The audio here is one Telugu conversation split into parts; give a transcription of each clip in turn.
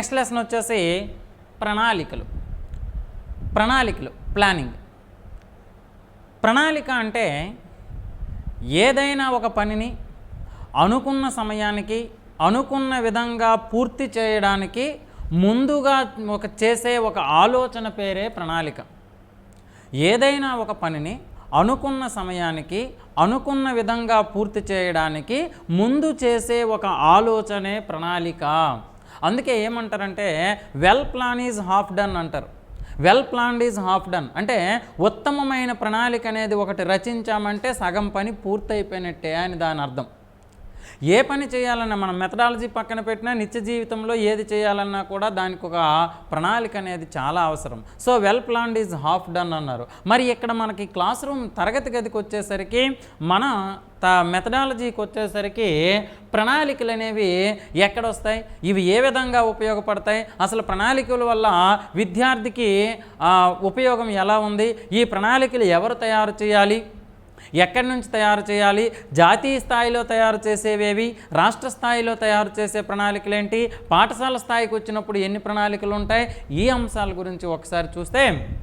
నెక్స్ట్ లెసన్ వచ్చేసి ప్రణాళికలు. ప్రణాళికలు ప్లానింగ్ ప్రణాళిక అంటే ఏదైనా ఒక పనిని అనుకున్న సమయానికి అనుకున్న విధంగా పూర్తి చేయడానికి ముందుగా ఒక చేసే ఒక ఆలోచన పేరే ప్రణాళిక. ఏదైనా ఒక పనిని అనుకున్న సమయానికి అనుకున్న విధంగా పూర్తి చేయడానికి ముందు చేసే ఒక ఆలోచనే ప్రణాళిక. అందుకే ఏమంటారంటే well plan is half done అంటారు. Well planned is half done అంటే ఉత్తమమైన ప్రణాళిక అనేది ఒకటి రచించామంటే సగం పని పూర్తయిపోయినట్టే అని దాని అర్థం. ఏ పని చేయాలన్నా మనం మెథడాలజీ పక్కన పెట్టినా నిత్య జీవితంలో ఏది చేయాలన్నా కూడా దానికి ఒక ప్రణాళిక అనేది చాలా అవసరం. So well planned is half done అన్నారు. మరి ఇక్కడ మనకి క్లాస్ రూమ్ తరగతి గదికి వచ్చేసరికి మన త మెథడాలజీకి వచ్చేసరికి ప్రణాళికలు అనేవి ఎక్కడొస్తాయి ఇవి ఏ విధంగా ఉపయోగపడతాయి? అసలు ప్రణాళికల వల్ల విద్యార్థికి ఉపయోగం ఎలా ఉంది? ఈ ప్రణాళికలు ఎవరు తయారు చేయాలి? ఎక్కడి నుంచి తయారు చేయాలి? జాతీయ స్థాయిలో తయారు చేసేవేవి? రాష్ట్ర స్థాయిలో తయారు చేసే ప్రణాళికలు ఏంటి పాఠశాల స్థాయికి వచ్చినప్పుడు ఎన్ని ప్రణాళికలు ఉంటాయి ఈ అంశాల గురించి ఒకసారి చూస్తే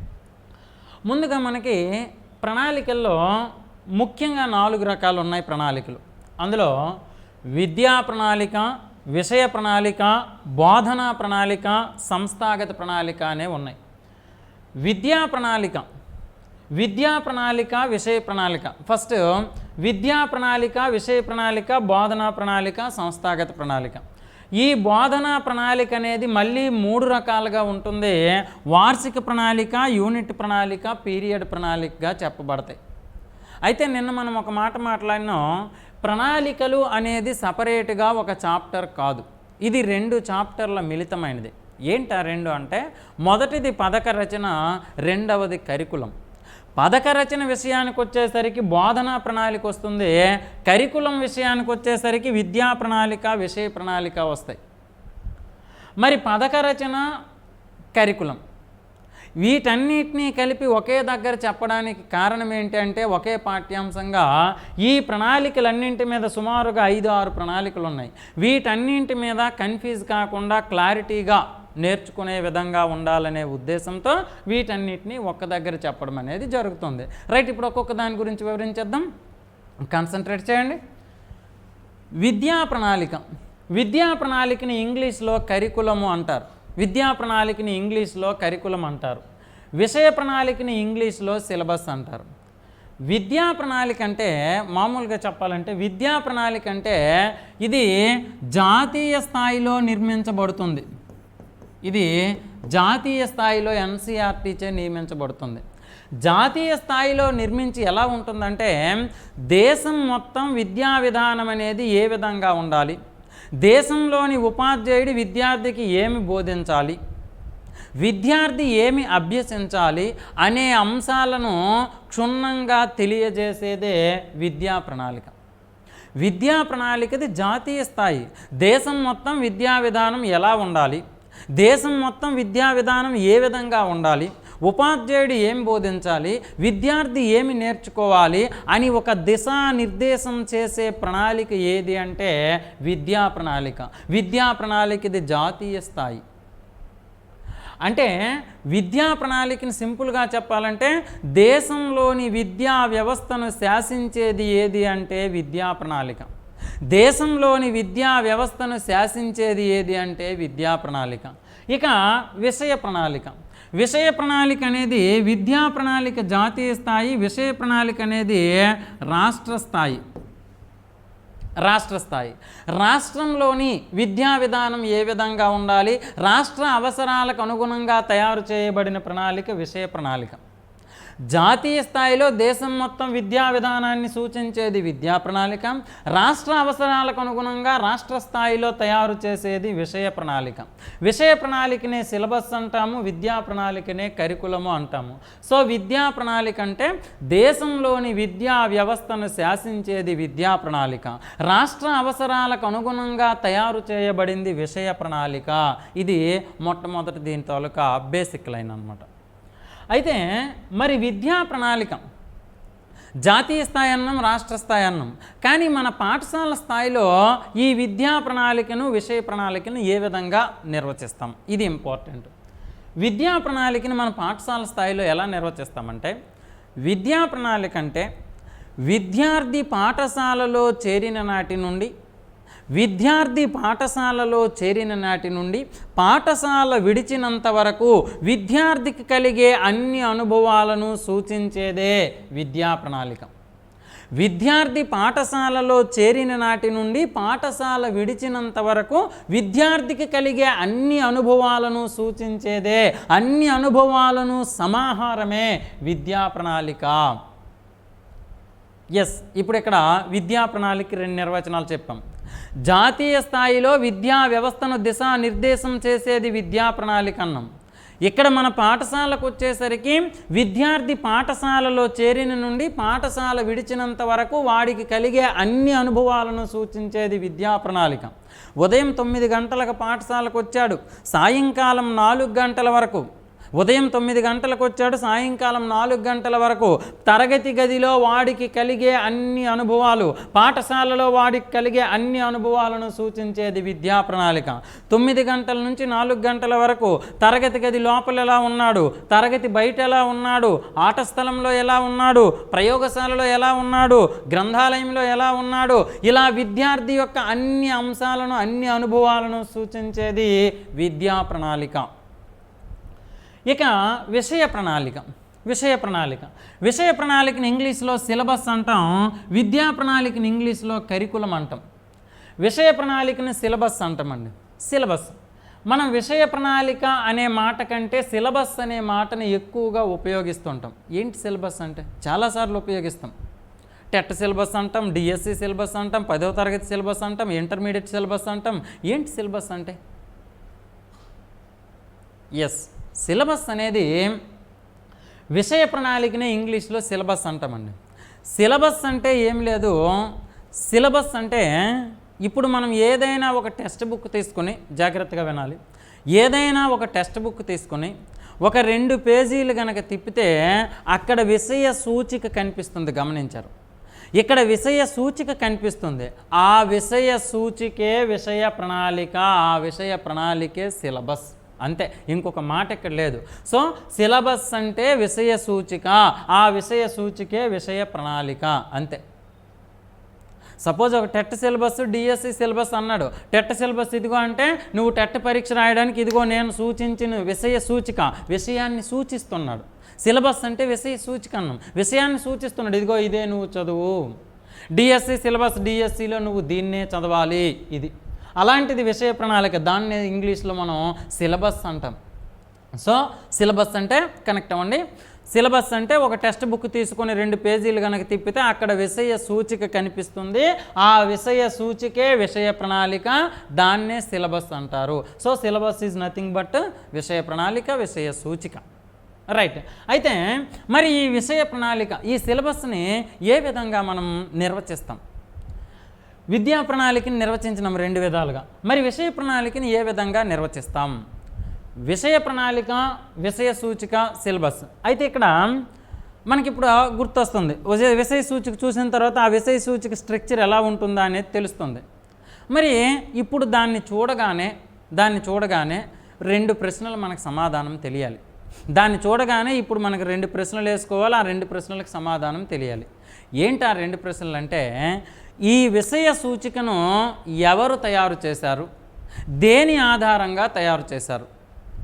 ముందుగా మనకి ప్రణాళికల్లో ముఖ్యంగా నాలుగు రకాలు ఉన్నాయి ప్రణాళికలు. అందులో విద్యా ప్రణాళిక విషయ ప్రణాళిక బోధనా ప్రణాళిక సంస్థాగత ప్రణాళిక అనే ఉన్నాయి. విద్యా ప్రణాళిక విద్యా ప్రణాళిక విషయ ప్రణాళిక. ఫస్ట్ విద్యా ప్రణాళిక విషయ ప్రణాళిక బోధనా ప్రణాళిక సంస్థాగత ప్రణాళిక. ఈ బోధనా ప్రణాళిక అనేది మళ్ళీ మూడు రకాలుగా ఉంటుంది. వార్షిక ప్రణాళిక యూనిట్ ప్రణాళిక పీరియడ్ ప్రణాళికగా చెప్పబడతాయి. అయితే నిన్న మనం ఒక మాట మాట్లాడినాం. ప్రణాళికలు అనేది సపరేట్గా ఒక చాప్టర్ కాదు. ఇది రెండు చాప్టర్ల మిళితమైనది. ఏంటి రెండు అంటే? మొదటిది పథక రచన రెండవది కరికులం. పథక రచన విషయానికి వచ్చేసరికి బోధనా ప్రణాళిక వస్తుంది కరికులం విషయానికి వచ్చేసరికి విద్యా ప్రణాళిక విషయ ప్రణాళిక వస్తాయి. మరి పథక రచన కరికులం వీటన్నిటినీ కలిపి ఒకే దగ్గర చెప్పడానికి కారణం ఏంటంటే ఒకే పాఠ్యాంశంగా ఈ ప్రణాళికలన్నింటి మీద సుమారుగా ఐదు ఆరు ప్రణాళికలు ఉన్నాయి వీటన్నింటి మీద కన్ఫ్యూజ్ కాకుండా క్లారిటీగా నేర్చుకునే విధంగా ఉండాలనే ఉద్దేశంతో వీటన్నిటిని ఒక్క దగ్గర చెప్పడం అనేది జరుగుతుంది. రైట్ ఇప్పుడు ఒక్కొక్క దాని గురించి వివరించేద్దాం. కాన్సన్ట్రేట్ చేయండి. విద్యా ప్రణాళిక. విద్యా ప్రణాళికని ఇంగ్లీష్లో కరికులము అంటారు. విద్యా ప్రణాళికని ఇంగ్లీష్లో కరికులం అంటారు. విషయ ప్రణాళికని ఇంగ్లీష్లో సిలబస్ అంటారు. విద్యా ప్రణాళిక అంటే మామూలుగా చెప్పాలంటే విద్యా ప్రణాళిక అంటే ఇది జాతీయ స్థాయిలో నిర్మించబడుతుంది. ఇది జాతీయ స్థాయిలో ఎన్సీఆర్టీచే నియమించబడుతుంది. జాతీయ స్థాయిలో నిర్మించి ఎలా ఉంటుందంటే దేశం మొత్తం విద్యా విధానం అనేది ఏ విధంగా ఉండాలి? దేశంలోని ఉపాధ్యాయుడు విద్యార్థికి ఏమి బోధించాలి? విద్యార్థి ఏమి అభ్యసించాలి? అనే అంశాలను క్షుణ్ణంగా తెలియజేసేదే విద్యా ప్రణాళిక. విద్యా ప్రణాళికది జాతీయ స్థాయి. దేశం మొత్తం విద్యా విధానం ఎలా ఉండాలి? దేశం మొత్తం విద్యా విధానం ఏ విధంగా ఉండాలి? ఉపాధ్యాయుడు ఏం బోధించాలి? విద్యార్థి ఏమి నేర్చుకోవాలి? అని ఒక దిశానిర్దేశం చేసే ప్రణాళిక ఏది అంటే విద్యా ప్రణాళిక. విద్యా ప్రణాళిక ఇది జాతీయ స్థాయి. అంటే విద్యా ప్రణాళికని సింపుల్గా చెప్పాలంటే దేశంలోని విద్యా వ్యవస్థను శాసించేది ఏది అంటే విద్యా ప్రణాళిక. దేశంలోని విద్యా వ్యవస్థను శాసించేది ఏది అంటే విద్యా ప్రణాళిక. ఇక విషయ ప్రణాళిక. విషయ ప్రణాళిక అనేది విద్యా ప్రణాళిక జాతీయ స్థాయి విషయ ప్రణాళిక అనేది రాష్ట్ర స్థాయి. రాష్ట్ర స్థాయి. రాష్ట్రంలోని విద్యా విధానం ఏ విధంగా ఉండాలి? రాష్ట్ర అవసరాలకు అనుగుణంగా తయారు చేయబడిన ప్రణాళిక విషయ ప్రణాళిక. జాతీయ స్థాయిలో దేశం మొత్తం విద్యా విధానాన్ని సూచించేది విద్యా ప్రణాళిక రాష్ట్ర అవసరాలకు అనుగుణంగా రాష్ట్ర స్థాయిలో తయారు చేసేది విషయ ప్రణాళిక. విషయ ప్రణాళికనే సిలబస్ అంటాము విద్యా ప్రణాళికనే కరికులము అంటాము. సో విద్యా ప్రణాళిక అంటే దేశంలోని విద్యా వ్యవస్థను శాసించేది విద్యా ప్రణాళిక. రాష్ట్ర అవసరాలకు అనుగుణంగా తయారు చేయబడింది విషయ ప్రణాళిక. ఇది మొట్టమొదటి దీని తాలూకా బేసిక్ లైన్ అనమాట అయితే మరి విద్యా ప్రణాళిక జాతీయ స్థాయి అన్నం రాష్ట్ర స్థాయి అన్నం. కానీ మన పాఠశాల స్థాయిలో ఈ విద్యా ప్రణాళికను విషయ ప్రణాళికను ఏ విధంగా నిర్వచిస్తాం? ఇది ఇంపార్టెంట్ విద్యా ప్రణాళికను మన పాఠశాల స్థాయిలో ఎలా నిర్వచిస్తామంటే విద్యా ప్రణాళిక అంటే విద్యార్థి పాఠశాలలో చేరిన నాటి నుండి విద్యార్థి పాఠశాలలో చేరిన నాటి నుండి పాఠశాల విడిచినంత వరకు విద్యార్థికి కలిగే అన్ని అనుభవాలను సూచించేదే విద్యా ప్రణాళిక. విద్యార్థి పాఠశాలలో చేరిన నాటి నుండి పాఠశాల విడిచినంత వరకు విద్యార్థికి కలిగే అన్ని అనుభవాలను సూచించేదే అన్ని అనుభవాలను సమాహారమే విద్యా ప్రణాళిక. ఎస్ ఇప్పుడు ఇక్కడ విద్యా ప్రణాళిక రెండు నిర్వచనాలు చెప్పాం. జాతీయ స్థాయిలో విద్యా వ్యవస్థను దిశానిర్దేశం చేసేది విద్యా ప్రణాళిక అన్నాం. ఇక్కడ మన పాఠశాలకు వచ్చేసరికి విద్యార్థి పాఠశాలలో చేరిన నుండి పాఠశాల విడిచినంత వరకు వాడికి కలిగే అన్ని అనుభవాలను సూచించేది విద్యా ప్రణాళిక. ఉదయం తొమ్మిది గంటలకు పాఠశాలకు వచ్చాడు. సాయంకాలం నాలుగు గంటల వరకు ఉదయం తొమ్మిది గంటలకు వచ్చాడు సాయంకాలం నాలుగు గంటల వరకు తరగతి గదిలో వాడికి కలిగే అన్ని అనుభవాలు పాఠశాలలో వాడికి కలిగే అన్ని అనుభవాలను సూచించేది విద్యా ప్రణాళిక. తొమ్మిది గంటల నుంచి నాలుగు గంటల వరకు తరగతి గది లోపల ఎలా ఉన్నాడు తరగతి బయట ఎలా ఉన్నాడు ఆట స్థలంలో ఎలా ఉన్నాడు ప్రయోగశాలలో ఎలా ఉన్నాడు గ్రంథాలయంలో ఎలా ఉన్నాడు ఇలా విద్యార్థి యొక్క అన్ని అంశాలను అన్ని అనుభవాలను సూచించేది విద్యా ప్రణాళిక. ఇక విషయ ప్రణాళిక విషయ ప్రణాళిక. విషయ ప్రణాళికని ఇంగ్లీష్లో సిలబస్ అంటాం విద్యా ప్రణాళికని ఇంగ్లీష్లో కరికులం అంటాం. విషయ ప్రణాళికని సిలబస్ అంటామండి సిలబస్. మనం విషయ ప్రణాళిక అనే మాట కంటే సిలబస్ అనే మాటని ఎక్కువగా ఉపయోగిస్తుంటాం. ఏంటి సిలబస్ అంటే? చాలాసార్లు ఉపయోగిస్తాం. టెట్ సిలబస్ అంటాం డిఎస్సి సిలబస్ అంటాం పదవ తరగతి సిలబస్ అంటాం ఇంటర్మీడియట్ సిలబస్ అంటాం. ఏంటి సిలబస్ అంటే? ఎస్. సిలబస్ అనేది విషయ ప్రణాళికనే ఇంగ్లీష్లో సిలబస్ అంటామండి. సిలబస్ అంటే ఏం లేదు. సిలబస్ అంటే ఇప్పుడు మనం ఏదైనా ఒక టెక్స్ట్ బుక్ తీసుకొని జాగ్రత్తగా వినాలి. ఏదైనా ఒక టెక్స్ట్ బుక్ తీసుకొని ఒక రెండు పేజీలు కనుక తిప్పితే అక్కడ విషయ సూచిక కనిపిస్తుంది గమనించారు. ఇక్కడ విషయ సూచిక కనిపిస్తుంది. ఆ విషయ సూచికే విషయ ప్రణాళిక ఆ విషయ ప్రణాళికే సిలబస్. అంతే ఇంకొక మాట ఇక్కడ లేదు. సో సిలబస్ అంటే విషయ సూచిక ఆ విషయ సూచికే విషయ ప్రణాళిక అంతే. సపోజ్ ఒక టెట్ సిలబస్ డిఎస్సి సిలబస్ అన్నాడు. టెట్ సిలబస్ ఇదిగో అంటే నువ్వు టెట్ పరీక్ష రాయడానికి ఇదిగో నేను సూచించిన విషయ సూచిక విషయాన్ని సూచిస్తున్నాడు. సిలబస్ అంటే విషయ సూచిక అన్నాం. విషయాన్ని సూచిస్తున్నాడు. ఇదిగో ఇదే నువ్వు చదువు. డిఎస్సి సిలబస్ డిఎస్సిలో నువ్వు దీన్నే చదవాలి. ఇది. అలాంటిది విషయ ప్రణాళిక దాన్ని ఇంగ్లీష్లో మనం సిలబస్ అంటాం. సో సిలబస్ అంటే కనెక్ట్ అవ్వండి. సిలబస్ అంటే ఒక టెక్స్ట్ బుక్ తీసుకొని రెండు పేజీలు కనుక తిప్పితే అక్కడ విషయ సూచిక కనిపిస్తుంది. ఆ విషయ సూచికే విషయ ప్రణాళిక దాన్నే సిలబస్ అంటారు. So syllabus is nothing but విషయ ప్రణాళిక విషయ సూచిక. రైట్. అయితే మరి ఈ విషయ ప్రణాళిక ఈ సిలబస్ని ఏ విధంగా మనం నిర్వచిస్తాం? విద్యా ప్రణాళికని నిర్వచించినాం రెండు విధాలుగా. మరి విషయ ప్రణాళికని ఏ విధంగా నిర్వచిస్తాం? విషయ ప్రణాళిక విషయ సూచిక సిలబస్. అయితే ఇక్కడ మనకి ఇప్పుడు గుర్తొస్తుంది. విషయ విషయ సూచిక చూసిన తర్వాత ఆ విషయ సూచిక స్ట్రక్చర్ ఎలా ఉంటుందా అనేది తెలుస్తుంది. మరి ఇప్పుడు దాన్ని చూడగానే దాన్ని చూడగానే రెండు ప్రశ్నలు మనకు సమాధానం తెలియాలి. దాన్ని చూడగానే ఇప్పుడు మనకు రెండు ప్రశ్నలు వేసుకోవాలి ఆ రెండు ప్రశ్నలకు సమాధానం తెలియాలి. ఏంటి ఆ రెండు ప్రశ్నలు అంటే ఈ విషయ సూచికను ఎవరు తయారు చేశారు? దేని ఆధారంగా తయారు చేశారు?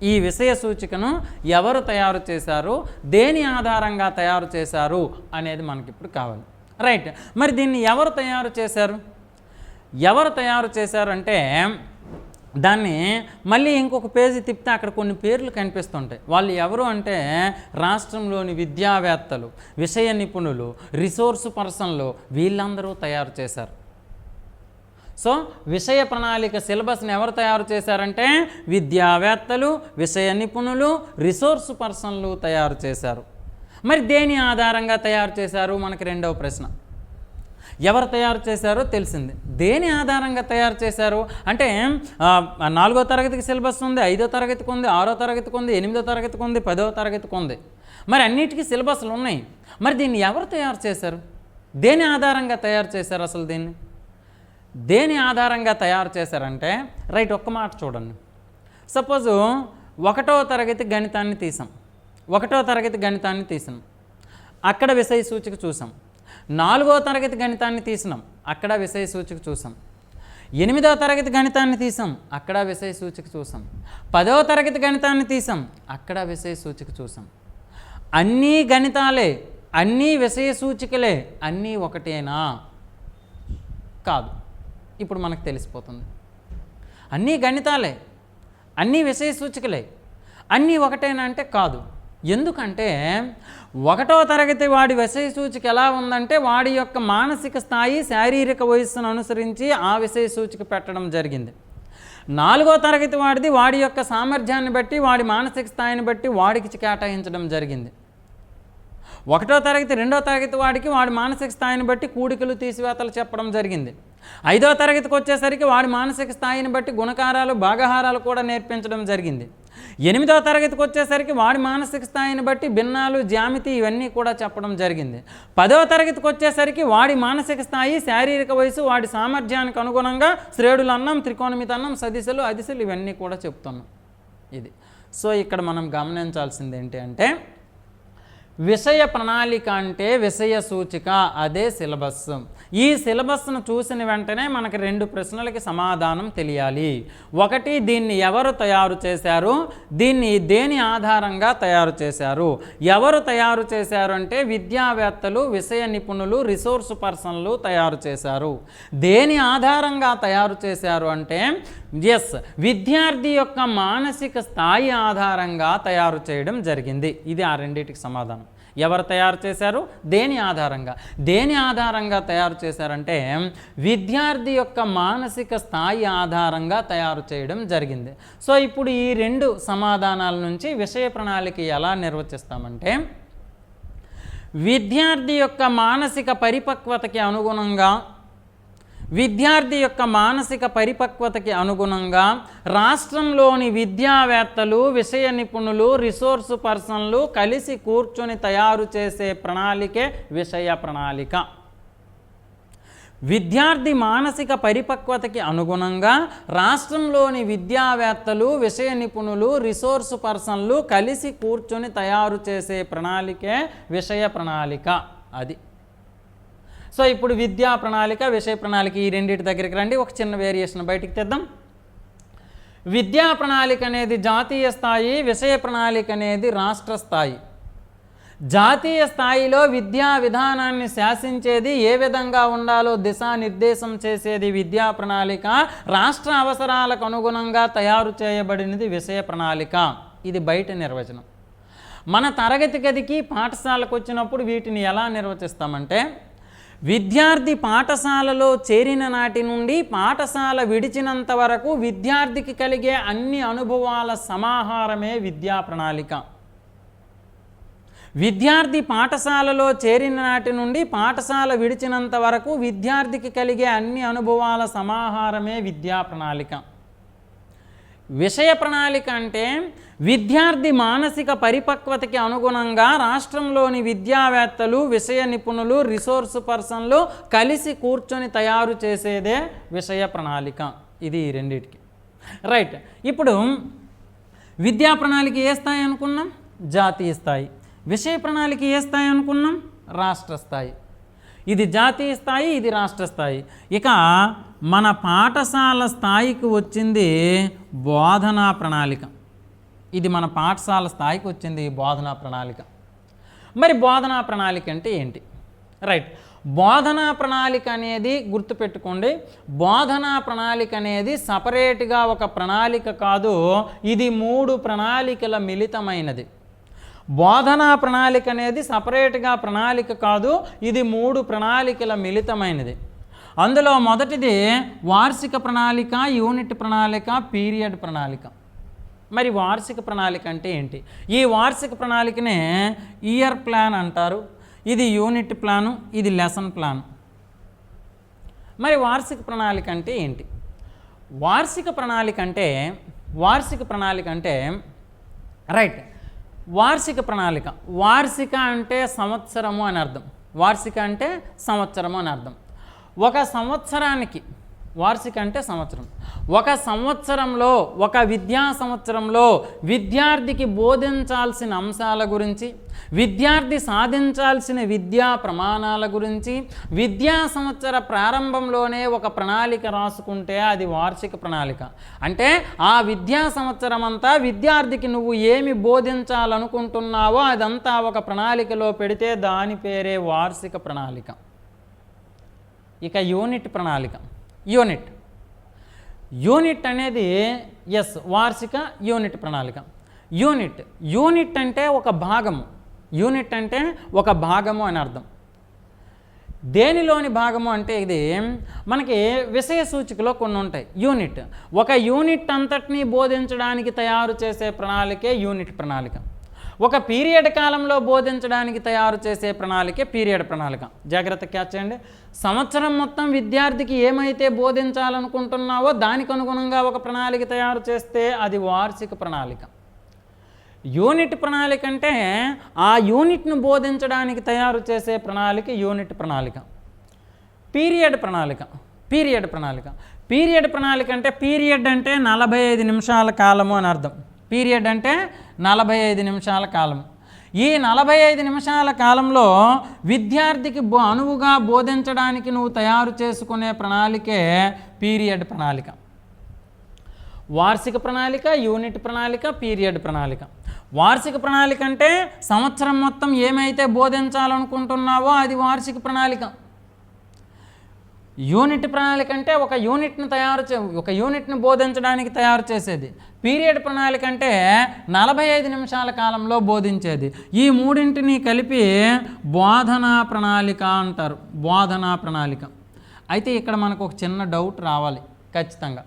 ఈ విషయ సూచికను ఎవరు తయారు చేశారు? దేని ఆధారంగా తయారు చేశారు? అనేది మనకి ఇప్పుడు కావాలి. రైట్. మరి దీన్ని ఎవరు తయారు చేశారు? ఎవరు తయారు చేశారంటే దాన్ని మళ్ళీ ఇంకొక పేజీ తిప్పితే అక్కడ కొన్ని పేర్లు కనిపిస్తుంటాయి. వాళ్ళు ఎవరు అంటే రాష్ట్రంలోని విద్యావేత్తలు విషయ నిపుణులు రిసోర్స్ పర్సన్లు వీళ్ళందరూ తయారు చేశారు. సో విషయ ప్రణాళిక సిలబస్ని ఎవరు తయారు చేశారంటే విద్యావేత్తలు విషయ నిపుణులు రిసోర్స్ పర్సన్లు తయారు చేశారు. మరి దేని ఆధారంగా తయారు చేశారు? మనకి రెండవ ప్రశ్న. ఎవరు తయారు చేశారో తెలిసింది. దేని ఆధారంగా తయారు చేశారు? అంటే నాలుగో తరగతికి సిలబస్ ఉంది ఐదో తరగతికి ఉంది ఆరో తరగతికి ఉంది ఎనిమిదో తరగతికి ఉంది పదో తరగతికి ఉంది. మరి అన్నిటికీ సిలబస్లు ఉన్నాయి. మరి దీన్ని ఎవరు తయారు చేశారు? దేని ఆధారంగా తయారు చేశారు అసలు దీన్ని? దేని ఆధారంగా తయారు చేశారంటే రైట్ ఒక్క మాట చూడండి. సపోజు ఒకటో తరగతి గణితాన్ని తీసాం. ఒకటో తరగతి గణితాన్ని తీసాం. అక్కడ విషయ సూచిక చూసాం. నాలుగో తరగతి గణితాన్ని తీసినాం. అక్కడ విషయ సూచిక చూసాం. ఎనిమిదో తరగతి గణితాన్ని తీసాం అక్కడ విషయ సూచిక చూసాం. పదవ తరగతి గణితాన్ని తీసాం అక్కడ విషయ సూచిక చూసాం. అన్నీ గణితాలే అన్నీ విషయ సూచికలే అన్నీ ఒకటేనా? కాదు. ఇప్పుడు మనకు తెలిసిపోతుంది. అన్నీ గణితాలే అన్నీ విషయ సూచికలే అన్నీ ఒకటేనా అంటే కాదు. ఎందుకంటే ఒకటో తరగతి వాడి విషయ సూచిక ఎలా ఉందంటే వాడి యొక్క మానసిక స్థాయి శారీరక వయస్సును అనుసరించి ఆ విషయ సూచిక పెట్టడం జరిగింది. నాలుగో తరగతి వాడిది వాడి యొక్క సామర్థ్యాన్ని బట్టి వాడి మానసిక స్థాయిని బట్టి వాడికి కేటాయించడం జరిగింది. ఒకటో తరగతి రెండో తరగతి వాడికి వాడి మానసిక స్థాయిని బట్టి కూడికలు తీసివేతలు చెప్పడం జరిగింది. ఐదో తరగతికి వచ్చేసరికి వాడి మానసిక స్థాయిని బట్టి గుణకారాలు భాగహారాలు కూడా నేర్పించడం జరిగింది. ఎనిమిదో తరగతికి వచ్చేసరికి వాడి మానసిక స్థాయిని బట్టి భిన్నాలు జ్యామితి ఇవన్నీ కూడా చెప్పడం జరిగింది. పదో తరగతికి వచ్చేసరికి వాడి మానసిక స్థాయి శారీరక వయసు వాడి సామర్థ్యానికి అనుగుణంగా శ్రేణులు అన్నం త్రికోణమితి అన్నం సదిశలు అదిశలు ఇవన్నీ కూడా చెప్తున్నాం. ఇది. సో ఇక్కడ మనం గమనించాల్సింది ఏంటి అంటే విషయ ప్రణాళిక అంటే విషయ సూచిక అదే సిలబస్. ఈ సిలబస్ను చూసిన వెంటనే మనకి రెండు ప్రశ్నలకి సమాధానం తెలియాలి. ఒకటి దీన్ని ఎవరు తయారు చేశారు? దీన్ని దేని ఆధారంగా తయారు చేశారు? ఎవరు తయారు చేశారు అంటే విద్యావేత్తలు విషయ నిపుణులు రిసోర్స్ పర్సన్లు తయారు చేశారు. దేని ఆధారంగా తయారు చేశారు అంటే ఎస్ విద్యార్థి యొక్క మానసిక స్థాయి ఆధారంగా తయారు చేయడం జరిగింది. ఇది ఆ రెండింటికి సమాధానం. ఎవరు తయారు చేశారు? దేని ఆధారంగా? దేని ఆధారంగా తయారు చేశారంటే విద్యార్థి యొక్క మానసిక స్థాయి ఆధారంగా తయారు చేయడం జరిగింది. సో ఇప్పుడు ఈ రెండు సమాధానాల నుంచి విషయ ప్రణాళిక ఎలా నిర్వచిస్తామంటే విద్యార్థి యొక్క మానసిక పరిపక్వతకి అనుగుణంగా విద్యార్థి యొక్క మానసిక పరిపక్వతకి అనుగుణంగా రాష్ట్రంలోని విద్యావేత్తలు విషయ నిపుణులు రిసోర్స్ పర్సన్లు కలిసి కూర్చొని తయారు చేసే ప్రణాళికే విషయ ప్రణాళిక. విద్యార్థి మానసిక పరిపక్వతకి అనుగుణంగా రాష్ట్రంలోని విద్యావేత్తలు విషయ నిపుణులు రిసోర్స్ పర్సన్లు కలిసి కూర్చొని తయారు చేసే ప్రణాళికే విషయ ప్రణాళిక అది. సో ఇప్పుడు విద్యా ప్రణాళిక విషయ ప్రణాళిక ఈ రెండింటి దగ్గరికి రండి. ఒక చిన్న వేరియేషన్ బయటికి తెద్దాం. విద్యా ప్రణాళిక అనేది జాతీయ స్థాయి విషయ ప్రణాళిక అనేది రాష్ట్ర స్థాయి. జాతీయ స్థాయిలో విద్యా విధానాన్ని శాసించేది ఏ విధంగా ఉండాలో దిశానిర్దేశం చేసేది విద్యా ప్రణాళిక రాష్ట్ర అవసరాలకు అనుగుణంగా తయారు చేయబడినది విషయ ప్రణాళిక. ఇది బయట నిర్వచనం. మన తరగతి గదికి పాఠశాలకు వచ్చినప్పుడు వీటిని ఎలా నిర్వచిస్తామంటే విద్యార్థి పాఠశాలలో చేరిన నాటి నుండి పాఠశాల విడిచినంత వరకు విద్యార్థికి కలిగే అన్ని అనుభవాల సమాహారమే విద్యా ప్రణాళిక. విద్యార్థి పాఠశాలలో చేరిన నాటి నుండి పాఠశాల విడిచినంత వరకు విద్యార్థికి కలిగే అన్ని అనుభవాల సమాహారమే విద్యా ప్రణాళిక. విషయ ప్రణాళిక అంటే విద్యార్థి మానసిక పరిపక్వతకి అనుగుణంగా రాష్ట్రంలోని విద్యావేత్తలు విషయ నిపుణులు రిసోర్స్ పర్సన్లు కలిసి కూర్చొని తయారు చేసేదే విషయ ప్రణాళిక. ఇది ఈ రెండిటికి. రైట్. ఇప్పుడు విద్యా ప్రణాళిక ఏ స్థాయి అనుకున్నాం? జాతీయ స్థాయి. విషయ ప్రణాళిక ఏ స్థాయి అనుకున్నాం? రాష్ట్ర స్థాయి. ఇది జాతీయ స్థాయి ఇది రాష్ట్ర స్థాయి. ఇక మన పాఠశాల స్థాయికి వచ్చింది బోధనా ప్రణాళిక. ఇది మన పాఠశాల స్థాయికి వచ్చింది బోధనా ప్రణాళిక. మరి బోధనా ప్రణాళిక అంటే ఏంటి? రైట్. బోధనా ప్రణాళిక అనేది గుర్తుపెట్టుకోండి బోధనా ప్రణాళిక అనేది సపరేట్గా ఒక ప్రణాళిక కాదు ఇది మూడు ప్రణాళికల మిళితమైనది. బోధనా ప్రణాళిక అనేది సపరేట్గా ప్రణాళిక కాదు ఇది మూడు ప్రణాళికల మిళితమైనది. అందులో మొదటిది వార్షిక ప్రణాళిక యూనిట్ ప్రణాళిక పీరియడ్ ప్రణాళిక. మరి వార్షిక ప్రణాళిక అంటే ఏంటి? ఈ వార్షిక ప్రణాళికనే ఇయర్ ప్లాన్ అంటారు. ఇది యూనిట్ ప్లాను ఇది లెసన్ ప్లాన్. మరి వార్షిక ప్రణాళిక అంటే ఏంటి? వార్షిక ప్రణాళిక అంటే వార్షిక ప్రణాళిక అంటే రైట్ వార్షిక ప్రణాళిక. వార్షిక అంటే సంవత్సరము అని అర్థం. వార్షిక అంటే సంవత్సరము అని అర్థం. ఒక సంవత్సరానికి వార్షిక అంటే సంవత్సరం. ఒక సంవత్సరంలో ఒక విద్యా సంవత్సరంలో విద్యార్థికి బోధించాల్సిన అంశాల గురించి విద్యార్థి సాధించాల్సిన విద్యా ప్రమాణాల గురించి విద్యా సంవత్సర ప్రారంభంలోనే ఒక ప్రణాళిక రాసుకుంటే అది వార్షిక ప్రణాళిక. అంటే ఆ విద్యా సంవత్సరం అంతా విద్యార్థికి నువ్వు ఏమి బోధించాలనుకుంటున్నావో అదంతా ఒక ప్రణాళికలో పెడితే దాని పేరే వార్షిక ప్రణాళిక. ఇక యూనిట్ ప్రణాళిక. యూనిట్. యూనిట్ అనేది ఎస్ వార్షిక యూనిట్ ప్రణాళిక. యూనిట్. యూనిట్ అంటే ఒక భాగము. యూనిట్ అంటే ఒక భాగము అని అర్థం. దేనిలోని భాగము అంటే ఇది మనకి విషయ సూచికలో కొన్ని ఉంటాయి. యూనిట్. ఒక యూనిట్ అంతటినీ బోధించడానికి తయారు చేసే ప్రణాళికే యూనిట్ ప్రణాళిక. ఒక పీరియడ్ కాలంలో బోధించడానికి తయారు చేసే ప్రణాళికే పీరియడ్ ప్రణాళిక. జాగ్రత్త క్యాచ్ చేయండి. సంవత్సరం మొత్తం విద్యార్థికి ఏమైతే బోధించాలనుకుంటున్నావో దానికి అనుగుణంగా ఒక ప్రణాళిక తయారు చేస్తే అది వార్షిక ప్రణాళిక. యూనిట్ ప్రణాళిక అంటే ఆ యూనిట్ను బోధించడానికి తయారు చేసే ప్రణాళిక యూనిట్ ప్రణాళిక. పీరియడ్ ప్రణాళిక. పీరియడ్ ప్రణాళిక. పీరియడ్ ప్రణాళిక అంటే పీరియడ్ అంటే నలభై ఐదు నిమిషాల కాలము అని అర్థం. పీరియడ్ అంటే నలభై ఐదు నిమిషాల కాలం. ఈ నలభై ఐదు నిమిషాల కాలంలో విద్యార్థికి బో అనువుగా బోధించడానికి నువ్వు తయారు చేసుకునే ప్రణాళికే పీరియడ్ ప్రణాళిక. వార్షిక ప్రణాళిక యూనిట్ ప్రణాళిక పీరియడ్ ప్రణాళిక. వార్షిక ప్రణాళిక అంటే సంవత్సరం మొత్తం ఏమైతే బోధించాలనుకుంటున్నావో అది వార్షిక ప్రణాళిక. యూనిట్ ప్రణాళిక అంటే ఒక యూనిట్ను తయారు చే ఒక యూనిట్ను బోధించడానికి తయారు చేసేది. పీరియడ్ ప్రణాళిక అంటే నలభై ఐదు నిమిషాల కాలంలో బోధించేది. ఈ మూడింటిని కలిపి బోధనా ప్రణాళిక అంటారు. బోధనా ప్రణాళిక. అయితే ఇక్కడ మనకు ఒక చిన్న డౌట్ రావాలి ఖచ్చితంగా.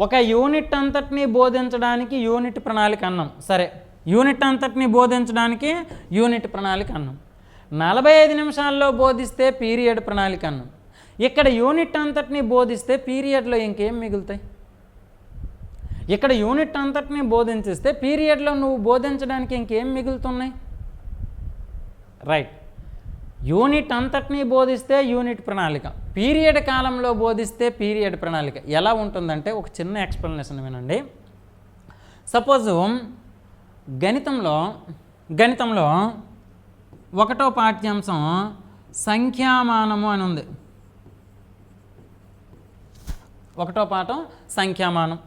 ఒక యూనిట్ అంతటిని బోధించడానికి యూనిట్ ప్రణాళిక అన్నాం. సరే యూనిట్ అంతటిని బోధించడానికి యూనిట్ ప్రణాళిక అన్నాం. నలభై ఐదు నిమిషాల్లో బోధిస్తే పీరియడ్ ప్రణాళిక అన్నాం. ఇక్కడ యూనిట్ అంతటిని బోధిస్తే పీరియడ్లో ఇంకేం మిగులుతాయి? ఇక్కడ యూనిట్ అంతటిని బోధించిస్తే పీరియడ్లో నువ్వు బోధించడానికి ఇంకేం మిగులుతున్నాయి? రైట్. యూనిట్ అంతటినీ బోధిస్తే యూనిట్ ప్రణాళిక. పీరియడ్ కాలంలో బోధిస్తే పీరియడ్ ప్రణాళిక. ఎలా ఉంటుందంటే ఒక చిన్న ఎక్స్ప్లెనేషన్ వినండి. సపోజు గణితంలో గణితంలో ఒకటో పాఠ్యాంశం సంఖ్యామానము అని ఉంది. ఒకటో పాఠం సంఖ్యామానం.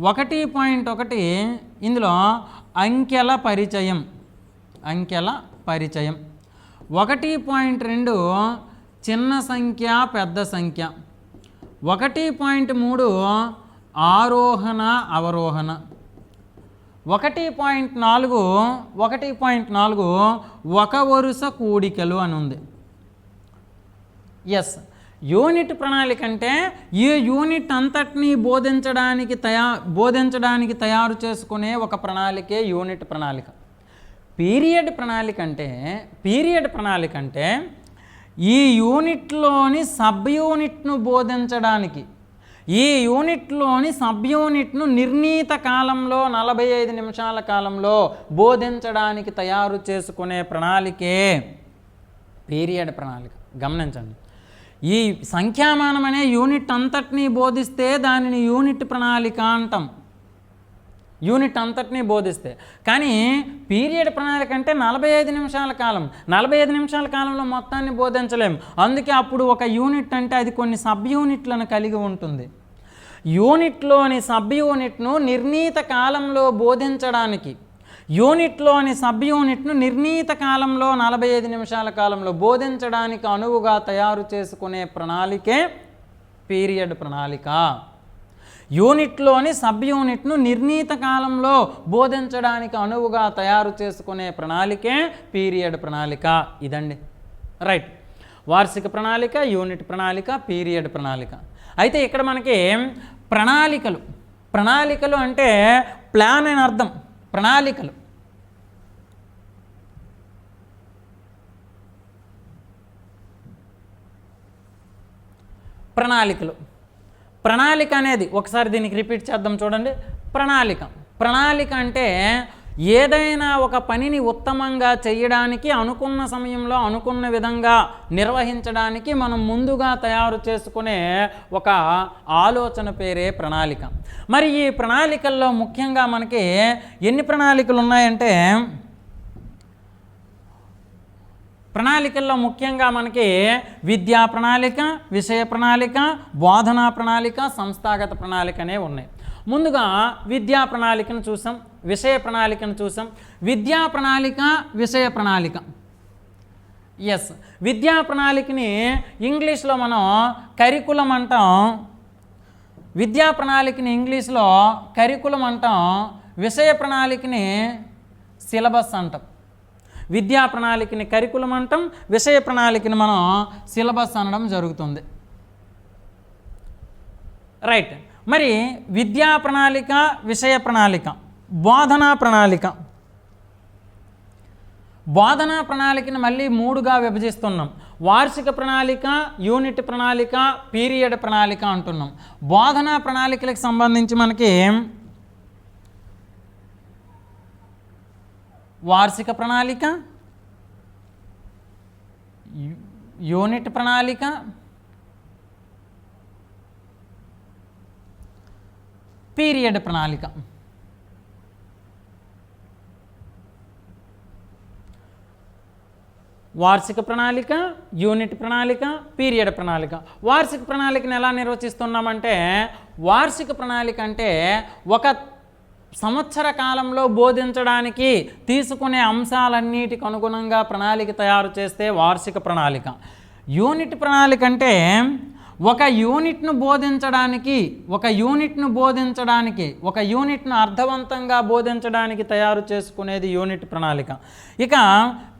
ఒకటి పాయింట్ ఒకటి ఇందులో అంకెల పరిచయం. అంకెల పరిచయం. ఒకటి పాయింట్ రెండు చిన్న సంఖ్య పెద్ద సంఖ్య. ఒకటి పాయింట్ మూడు ఆరోహణ అవరోహణ. ఒకటి పాయింట్ నాలుగు ఒకటి పాయింట్ నాలుగు ఒక వరుస కూడికలు అని ఉంది. ఎస్ యూనిట్ ప్రణాళిక అంటే ఈ యూనిట్ అంతటినీ బోధించడానికి తయా బోధించడానికి తయారు చేసుకునే ఒక ప్రణాళికే యూనిట్ ప్రణాళిక. పీరియడ్ ప్రణాళిక అంటే పీరియడ్ ప్రణాళిక అంటే ఈ యూనిట్లోని సబ్ యూనిట్ను బోధించడానికి ఈ యూనిట్లోని సబ్ యూనిట్ను నిర్ణీత కాలంలో నలభై ఐదు నిమిషాల కాలంలో బోధించడానికి తయారు చేసుకునే ప్రణాళికే పీరియడ్ ప్రణాళిక. గమనించండి. ఈ సంఖ్యామానం అనే యూనిట్ అంతటినీ బోధిస్తే దానిని యూనిట్ ప్రణాళిక అంటాం. యూనిట్ అంతటినీ బోధిస్తే. కానీ పీరియడ్ ప్రణాళిక అంటే నలభై ఐదు నిమిషాల కాలం. నలభై ఐదు నిమిషాల కాలంలో మొత్తాన్ని బోధించలేము అందుకే అప్పుడు ఒక యూనిట్ అంటే అది కొన్ని సబ్ యూనిట్లను కలిగి ఉంటుంది. యూనిట్లోని సబ్ యూనిట్ను నిర్ణీత కాలంలో బోధించడానికి యూనిట్లోని సబ్ యూనిట్ను నిర్ణీత కాలంలో నలభై ఐదు నిమిషాల కాలంలో బోధించడానికి అనువుగా తయారు చేసుకునే ప్రణాళికే పీరియడ్ ప్రణాళిక. యూనిట్లోని సబ్ యూనిట్ను నిర్ణీత కాలంలో బోధించడానికి అనువుగా తయారు చేసుకునే ప్రణాళికే పీరియడ్ ప్రణాళిక. ఇదండి. రైట్. వార్షిక ప్రణాళిక యూనిట్ ప్రణాళిక పీరియడ్ ప్రణాళిక. అయితే ఇక్కడ మనకి ప్రణాళికలు. ప్రణాళికలు అంటే ప్లాన్ అని అర్థం. ప్రణాళికలు. ప్రణాళికలు. ప్రణాళిక అనేది ఒకసారి దీనికి రిపీట్ చేద్దాం చూడండి. ప్రణాళిక. ప్రణాళిక అంటే ఏదైనా ఒక పనిని ఉత్తమంగా చేయడానికి అనుకున్న సమయంలో అనుకున్న విధంగా నిర్వహించడానికి మనం ముందుగా తయారు చేసుకునే ఒక ఆలోచన పేరే ప్రణాళిక. మరి ఈ ప్రణాళికల్లో ముఖ్యంగా మనకి ఎన్ని ప్రణాళికలు ఉన్నాయంటే ప్రణాళికల్లో ముఖ్యంగా మనకి విద్యా ప్రణాళిక విషయ ప్రణాళిక బోధనా ప్రణాళిక సంస్థాగత ప్రణాళిక అనేవి ఉన్నాయి. ముందుగా విద్యా ప్రణాళికను చూసాం విషయ ప్రణాళికను చూసాం. విద్యా ప్రణాళిక విషయ ప్రణాళిక. ఎస్ విద్యా ప్రణాళికని ఇంగ్లీష్లో మనం కరికులం అంటాం. విద్యా ప్రణాళికని ఇంగ్లీష్లో కరికులం అంటాం. విషయ ప్రణాళికని సిలబస్ అంటాం. విద్యా ప్రణాళికని కరికులం అంటాం విషయ ప్రణాళికని మనం సిలబస్ అనడం జరుగుతుంది. రైట్. మరి విద్యా ప్రణాళిక విషయ ప్రణాళిక బోధనా ప్రణాళిక. బోధనా ప్రణాళికని మళ్ళీ మూడుగా విభజిస్తున్నాం. వార్షిక ప్రణాళిక యూనిట్ ప్రణాళిక పీరియడ్ ప్రణాళిక అంటున్నాం. బోధనా ప్రణాళికలకు సంబంధించి మనకి వార్షిక ప్రణాళిక యూనిట్ ప్రణాళిక పీరియడ్ ప్రణాళిక. వార్షిక ప్రణాళిక యూనిట్ ప్రణాళిక పీరియడ్ ప్రణాళిక. వార్షిక ప్రణాళికను ఎలా నిర్వచిస్తున్నామంటే వార్షిక ప్రణాళిక అంటే ఒక సంవత్సర కాలంలో బోధించడానికి తీసుకునే అంశాలన్నిటికి అనుగుణంగా ప్రణాళిక తయారు చేస్తే వార్షిక ప్రణాళిక. యూనిట్ ప్రణాళిక అంటే ఒక యూనిట్ను బోధించడానికి ఒక యూనిట్ను బోధించడానికి ఒక యూనిట్ను అర్థవంతంగా బోధించడానికి తయారు చేసుకునేది యూనిట్ ప్రణాళిక. ఇక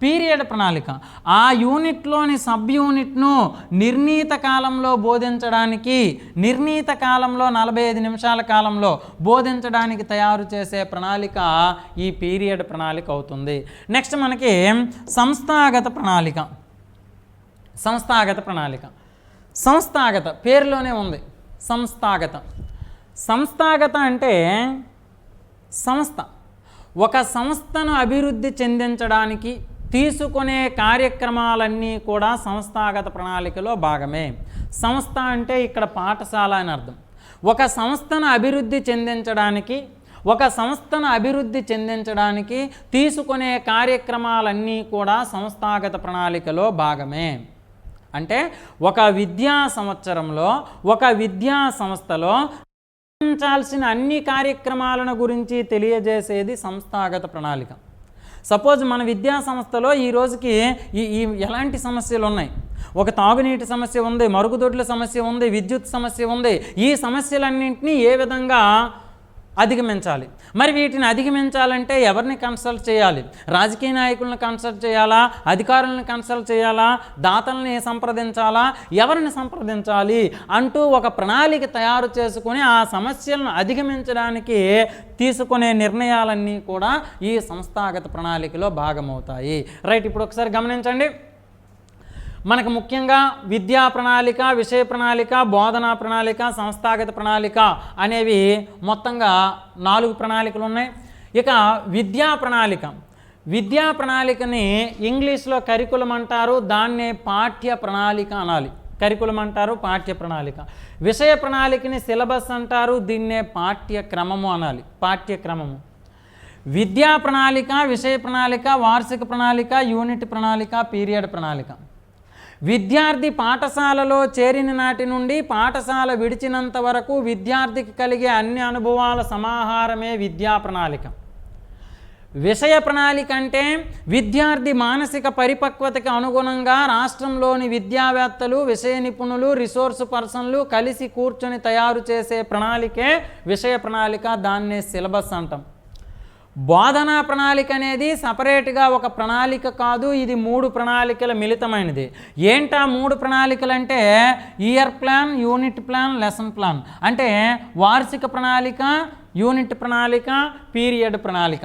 పీరియడ్ ప్రణాళిక. ఆ యూనిట్లోని సబ్ యూనిట్ను నిర్ణీత కాలంలో బోధించడానికి నిర్ణీత కాలంలో నలభై ఐదు నిమిషాల కాలంలో బోధించడానికి తయారు చేసే ప్రణాళిక ఈ పీరియడ్ ప్రణాళిక అవుతుంది. నెక్స్ట్ మనకి సంస్థాగత ప్రణాళిక. సంస్థాగత ప్రణాళిక. సంస్థాగత పేరులోనే ఉంది. సంస్థాగత. సంస్థాగత అంటే సంస్థ. ఒక సంస్థను అభివృద్ధి చెందించడానికి తీసుకునే కార్యక్రమాలన్నీ కూడా సంస్థాగత ప్రణాళికలో భాగమే. సంస్థ అంటే ఇక్కడ పాఠశాల అని అర్థం. ఒక సంస్థను అభివృద్ధి చెందించడానికి ఒక సంస్థను అభివృద్ధి చెందించడానికి తీసుకునే కార్యక్రమాలన్నీ కూడా సంస్థాగత ప్రణాళికలో భాగమే. అంటే ఒక విద్యా సంవత్సరంలో ఒక విద్యా సంస్థలో నిర్వహించాల్సిన అన్ని కార్యక్రమాలను గురించి తెలియజేసేది సంస్థాగత ప్రణాళిక. సపోజ్ మన విద్యా సంస్థలో ఈ రోజుకి ఈ ఈ ఎలాంటి సమస్యలు ఉన్నాయి? ఒక తాగునీటి సమస్య ఉంది మరుగుదొడ్ల సమస్య ఉంది విద్యుత్ సమస్య ఉంది. ఈ సమస్యలన్నింటినీ ఏ విధంగా అధిగమించాలి. మరి వీటిని అధిగమించాలంటే ఎవరిని కన్సల్ట్ చేయాలి? రాజకీయ నాయకులను కన్సల్ట్ చేయాలా? అధికారులను కన్సల్ట్ చేయాలా? దాతల్ని సంప్రదించాలా? ఎవరిని సంప్రదించాలి? అంటూ ఒక ప్రణాళిక తయారు చేసుకుని ఆ సమస్యలను అధిగమించడానికి తీసుకునే నిర్ణయాలన్నీ కూడా ఈ సంస్థాగత ప్రణాళికలో భాగమవుతాయి. రైట్ ఇప్పుడు ఒకసారి గమనించండి. మనకు ముఖ్యంగా విద్యా ప్రణాళిక విషయ ప్రణాళిక బోధనా ప్రణాళిక సంస్థాగత ప్రణాళిక అనేవి మొత్తంగా నాలుగు ప్రణాళికలు ఉన్నాయి. ఇక విద్యా ప్రణాళిక. విద్యా ప్రణాళికని ఇంగ్లీష్లో కరికులం అంటారు దాన్నే పాఠ్య ప్రణాళిక అనాలి. కరికులం అంటారు పాఠ్య ప్రణాళిక. విషయ ప్రణాళికని సిలబస్ అంటారు దీన్నే పాఠ్యక్రమము అనాలి. పాఠ్యక్రమము. విద్యా ప్రణాళిక విషయ ప్రణాళిక వార్షిక ప్రణాళిక యూనిట్ ప్రణాళిక పీరియడ్ ప్రణాళిక. విద్యార్థి పాఠశాలలో చేరిన నాటి నుండి పాఠశాల విడిచినంత వరకు విద్యార్థికి కలిగే అన్ని అనుభవాల సమాహారమే విద్యా ప్రణాళిక. విషయ ప్రణాళిక అంటే విద్యార్థి మానసిక పరిపక్వతకి అనుగుణంగా రాష్ట్రంలోని విద్యావేత్తలు విషయ నిపుణులు రిసోర్స్ పర్సన్లు కలిసి కూర్చొని తయారు చేసే ప్రణాళికే విషయ ప్రణాళిక దాన్నే సిలబస్ అంటాం. బోధనా ప్రణాళిక అనేది సపరేట్గా ఒక ప్రణాళిక కాదు ఇది మూడు ప్రణాళికల మిళితమైనది. ఏంటా మూడు ప్రణాళికలు అంటే year plan unit plan lesson plan. అంటే వార్షిక ప్రణాళిక యూనిట్ ప్రణాళిక పీరియడ్ ప్రణాళిక.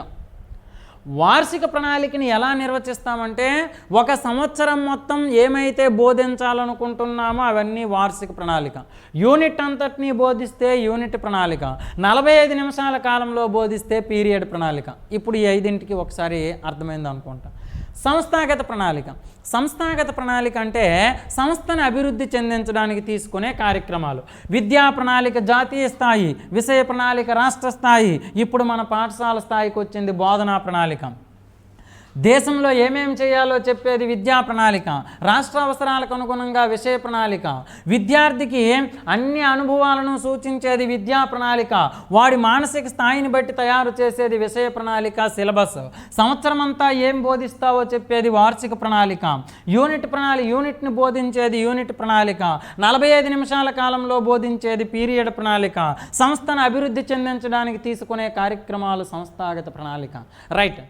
వార్షిక ప్రణాళికని ఎలా నిర్వచిస్తామంటే ఒక సంవత్సరం మొత్తం ఏమైతే బోధించాలనుకుంటున్నామో అవన్నీ వార్షిక ప్రణాళిక. యూనిట్ అంతటినీ బోధిస్తే యూనిట్ ప్రణాళిక. నలభై ఐదు నిమిషాల కాలంలో బోధిస్తే పీరియడ్ ప్రణాళిక. ఇప్పుడు ఈ ఐదింటికి ఒకసారి అర్థమైంది అనుకుంటా సంస్థాగత ప్రణాళిక. సంస్థాగత ప్రణాళిక అంటే సంస్థను అభివృద్ధి చెందించడానికి తీసుకునే కార్యక్రమాలు. విద్యా ప్రణాళిక జాతీయ స్థాయి విషయ ప్రణాళిక రాష్ట్ర స్థాయి. ఇప్పుడు మన పాఠశాల స్థాయికి వచ్చింది బోధనా ప్రణాళిక. దేశంలో ఏమేం చేయాలో చెప్పేది విద్యా ప్రణాళిక రాష్ట్ర అవసరాలకు అనుగుణంగా విషయ ప్రణాళిక విద్యార్థికి అన్ని అనుభవాలను సూచించేది విద్యా ప్రణాళిక వాడి మానసిక స్థాయిని బట్టి తయారు చేసేది విషయ ప్రణాళిక సిలబస్. సంవత్సరం అంతా ఏం బోధిస్తావో చెప్పేది వార్షిక ప్రణాళిక యూనిట్ ప్రణాళిక యూనిట్ని బోధించేది యూనిట్ ప్రణాళిక నలభై ఐదు నిమిషాల కాలంలో బోధించేది పీరియడ్ ప్రణాళిక సంస్థను అభివృద్ధి చెందించడానికి తీసుకునే కార్యక్రమాలు సంస్థాగత ప్రణాళిక. రైట్.